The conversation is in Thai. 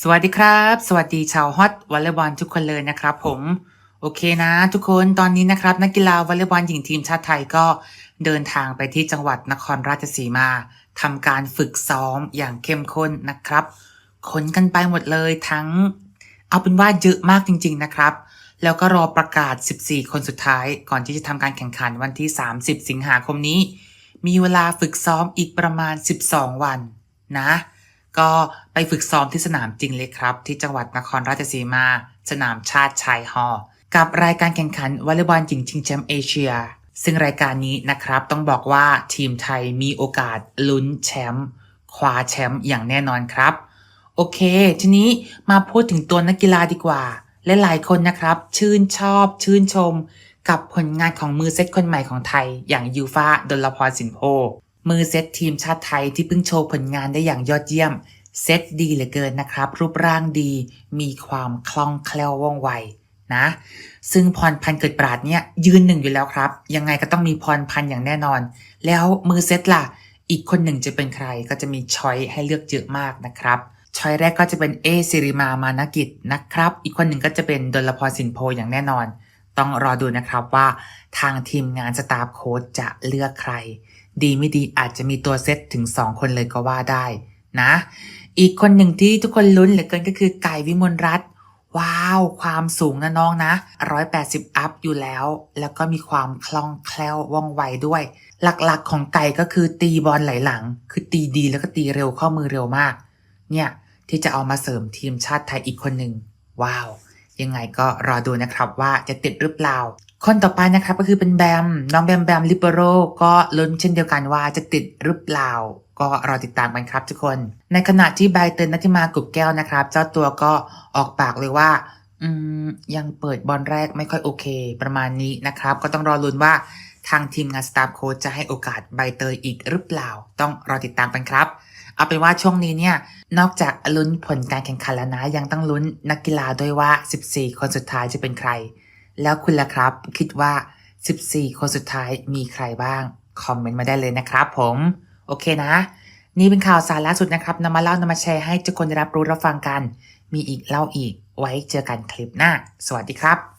สวัสดีครับ สวัสดีชาวฮอตวอลเลย์บอลทุกคนเลยนะครับผม โอเคนะ ทุกคนตอนนี้นะครับนักกีฬาวอลเลย์บอลหญิงทีมชาติไทยก็เดินทางไปที่จังหวัดนครราชสีมาทำการฝึกซ้อมอย่างเข้มข้นนะครับขนกันไปหมดเลยทั้ง เอาเป็นว่าเยอะมากจริง ๆนะครับ แล้วก็รอประกาศ 14 คนสุดท้าย ก่อนที่จะทำการแข่งขันวันที่ 30 สิงหาคมนี้ มีเวลาฝึกซ้อมอีกประมาณ 12 วันนะ ก็ไปฝึกซ้อมที่สนามจริงเลยครับ ที่จังหวัดนครราชสีมา สนามชาติชายฮอร์กับรายการแข่งขันวอลเลย์บอลหญิงชิงแชมป์เอเชีย ซึ่งรายการนี้นะครับต้องบอกว่าทีมไทยมีโอกาสลุ้นแชมป์คว้าแชมป์อย่างแน่นอนครับ โอเค ทีนี้มาพูดถึงตัวนักกีฬาดีกว่าและหลายคนนะครับ ชื่นชอบชื่นชม กับผลงานของมือเซตคนใหม่ของไทยอย่างยูฟาดลพรสินโพ มือเซตทีมชาติไทยที่เพิ่งโชว์ผลงานได้อย่างยอดเยี่ยม เซตดีเหลือเกินนะครับ รูปร่างดี มีความคล่องแคล่วว่องไวนะ ซึ่งพรพันธ์เกิดปราดเนี่ยยืนหนึ่งอยู่แล้วครับ ยังไงก็ต้องมีพรพันธ์อย่างแน่นอน แล้วมือเซตล่ะ อีกคนหนึ่งจะเป็นใครก็จะมีช้อยให้เลือกเยอะมากนะครับช้อยแรกก็จะเป็นเอซิริมามานกิจนะครับ อีกคนหนึ่งก็จะเป็นดลพรสินโพอย่างแน่นอน ต้องรอดูนะครับว่าทางทีมงานสตาฟโค้ชจะเลือกใคร ดีไม่ดีอาจจะมีตัวเซตถึง 2 คนเลยก็ว่าได้นะ อีกคนหนึ่งที่ทุกคนลุ้นเหลือเกินก็คือไก่วิมลรัตน์ว้าว ความสูงนะน้องนะ 180 อัพอยู่แล้ว แล้วก็มีความคล่องแคล่วว่องไวด้วย หลักๆของไก่ก็คือตีบอลไหลหลัง คือตีดีแล้วก็ตีเร็วข้อมือเร็วมาก เนี่ย ที่จะเอามาเสริมทีมชาติไทยอีกคนหนึ่งว้าว ยังไงก็รอดูนะครับว่าจะติดหรือเปล่า คนต่อไปนะครับก็คือเป็นแบม น้องแบมแบมลิเบโรก็ลุ้นเช่นเดียวกันว่าจะติดหรือเปล่า ก็รอติดตามกันครับทุกคน ในขณะที่ใบเตยนัทิมากุบแก้วนะครับ เจ้าตัวก็ออกปากเลยว่า อืม ยังเปิดบอลแรกไม่ค่อยโอเค ประมาณนี้นะครับ ก็ต้องรอลุ้นว่าทางทีมงานสตาฟโค้ชจะให้โอกาสใบเตยอีกหรือเปล่า ต้องรอติดตามกันครับ เอาเป็นว่าช่วงนี้เนี่ย นอกจากลุ้นผลการแข่งขันแล้วนะ ยังต้องลุ้นนักกีฬาด้วยว่า 14 คนสุดท้ายจะเป็นใคร แล้วคุณล่ะครับ คิดว่า 14 คนสุดท้ายมีใครบ้าง คอมเมนต์มาได้เลยนะครับผม โอเคนะ นี่เป็นข่าวสารล่าสุดนะครับนำมาเล่านำมาแชร์ให้ทุกคนได้รับรู้รับฟังกัน มีอีกเล่าอีก ไว้เจอกันคลิปหน้า สวัสดีครับ